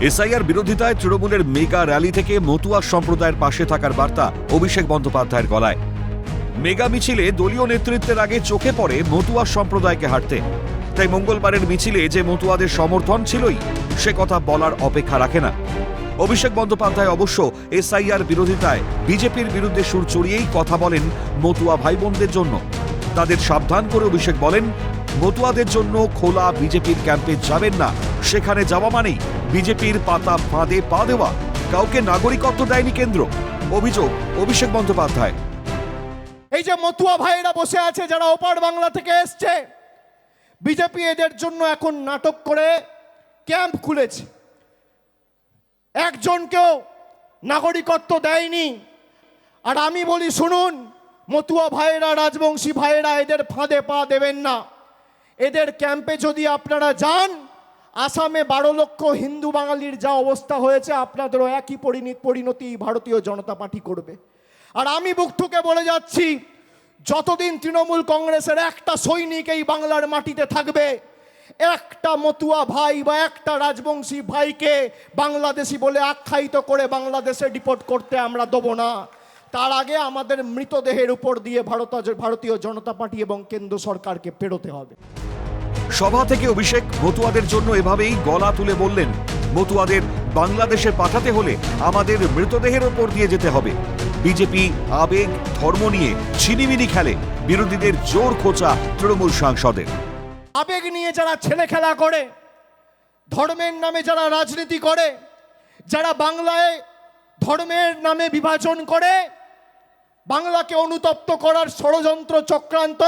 SIR বিরোধিতায় তৃণমূলের mega rally থেকে মতুয়া সম্প্রদায়ের পাশে থাকার বার্তা অভিষেক বন্দ্যোপাধ্যায়ের গলায়। মেগা মিছিলে দলীয় নেতৃত্বের আগে চোখে পড়ে মতুয়া সম্প্রদায়কে হাঁটতে তাই মঙ্গলবারের মিছিলে যে মতুয়াদের সমর্থন ছিলই, সে কথা বলার অপেক্ষা রাখে না। অভিষেক বন্দ্যোপাধ্যায় অবশ্য এসআইআর বিরোধিতায় বিজেপির বিরুদ্ধে সুর চড়িয়েই কথা বলেন মতুয়া ভাই বোনদের জন্য। তাদের সাবধান করে অভিষেক বলেন মতুয়াদের জন্য খোলা বিজেপির ক্যাম্পে যাবেন না। সেখানে যাওয়া মানেই বিজেপির পাতা ফাঁদে পা দেওয়া। কাউকে নাগরিকত্ব দেয়নি কেন্দ্র। অভিযোগ, অভিষেক বন্দ্যোপাধ্যায়। এই যে মতুয়া ভাইয়েরা বসে আছে, যারা ওপার বাংলা থেকে এসছে, বিজেপি এদের জন্য এখন নাটক করে ক্যাম্প খুলেছে। একজনকেও নাগরিকত্ব দেয়নি। আর আমি বলি, শুনুন, মতুয়া ভাইয়েরা, রাজবংশী ভাইয়েরা এদের ফাঁদে পা দেবেন না। এদের ক্যাম্পে যদি আপনারা যান, আসামে বারো লক্ষ হিন্দু বাঙালির যা অবস্থা হয়েছে, আপনাদেরও একই পরিণতি ভারতীয় জনতা পার্টি করবে। আর আমি বুক ঠুকে বলে যাচ্ছি, যতদিন তৃণমূল কংগ্রেসের একটা সৈনিক এই বাংলার মাটিতে থাকবে, একটা মতুয়া ভাই বা একটা রাজবংশী ভাইকে বাংলাদেশি বলে আখ্যায়িত করে বাংলাদেশে ডিপোর্ট করতে আমরা দেবো না। তার আগে আমাদের মৃতদেহের উপর দিয়ে ভারত ভারতীয় জনতা পার্টি এবং কেন্দ্র সরকারকে পেরোতে হবে। সভা থেকে অভিষেক মতুয়াদের জন্য এভাবেই গলা তুলে বললেন মতুয়াদের বাংলাদেশে পাঠাতে হলে আমাদের মৃতদেহের ওপর দিয়ে যেতে হবে। বিজেপি আবেগ ধর্ম নিয়ে ছিনিমিনি খেলে বিরোধীদের জোর খোঁচা তৃণমূল সাংসদের। আবেগ নিয়ে যারা ছেলে খেলা করে ধর্মের নামে যারা রাজনীতি করে যারা বাংলায় ধর্মের নামে বিভাজন করে বাংলাকে অনুতপ্ত করার ষড়যন্ত্র চক্রান্ত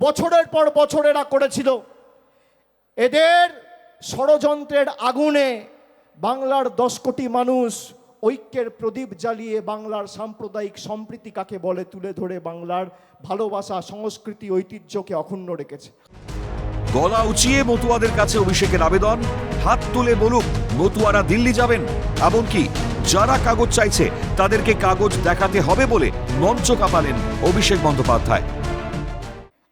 বছরের পর বছর এরা করেছিল। এদের ষড়যন্ত্রের আগুনে বাংলার দশ কোটি মানুষ ঐক্যের প্রদীপ জ্বালিয়ে বাংলার সাম্প্রদায়িক সম্প্রীতি কাকে বলে তুলে ধরে বাংলার ভালোবাসা, সংস্কৃতি, ঐতিহ্যকে অক্ষুণ্ণ রেখেছে। গলা উঁচিয়ে মতুয়াদের কাছে অভিষেকের আবেদন, হাত তুলে বলুক, মতুয়ারা দিল্লি যাবেন, এমনকি যারা কাগজ চাইছে, তাদেরকে কাগজ দেখাতে হবে বলে মঞ্চ কাঁপালেন অভিষেক বন্দ্যোপাধ্যায়।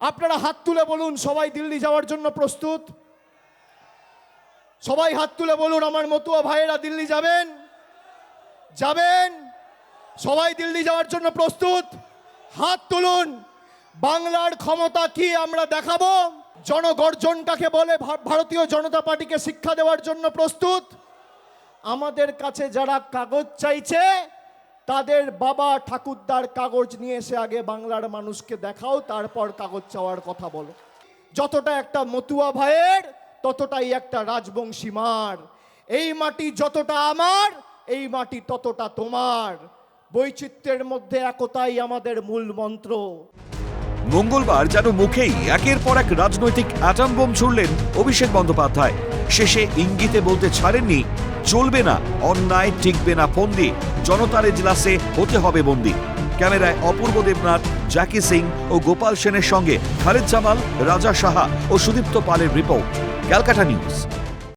আপনারা হাত তুলে বলুন, সবাই দিল্লি যাওয়ার জন্য প্রস্তুত? সবাই হাত তুলে বলুন, আমার মতুয়া ভাইয়েরা দিল্লি যাবেন? যাবেন? সবাই দিল্লি যাওয়ার জন্য প্রস্তুত? হাত তুলুন। বাংলার ক্ষমতা কি আমরা দেখাবো? জনগর্জনটাকে বলে ভারতীয় জনতা পার্টিকে শিক্ষা দেওয়ার জন্য প্রস্তুত? আমাদের কাছে যারা কাগজ চাইছে, তাদের বাবা ঠাকুরদার কাগজ নিয়ে এসে আগে বাংলার মানুষকে দেখাও, তারপর কাগজ চাওয়ার কথা বলো। যতটা একটা মতুয়া ভাইয়ের, ততটাই একটা রাজবংশী মার। এই মাটি যতটা আমার, এই মাটি ততটা তোমার। বৈচিত্র্যের মধ্যে একতাই আমাদের মূল মন্ত্র। মঙ্গলবার যেন মুখেই একের পর এক রাজনৈতিক অ্যাটম বোম ছুড়লেন অভিষেক বন্দ্যোপাধ্যায়। শেষে ইঙ্গিতে বলতে ছাড়েননি, চলবে না, অন্যায় টিকবে না ফন্দি, জনতার এজলাসে হতে হবে বন্দি। ক্যামেরায় অপূর্ব দেবনাথ, জ্যাকি সিং ও গোপাল সেনের সঙ্গে খালেদ জামাল, রাজা সাহা ও সুদীপ্ত পালের রিপোর্ট ক্যালকাটা নিউজ।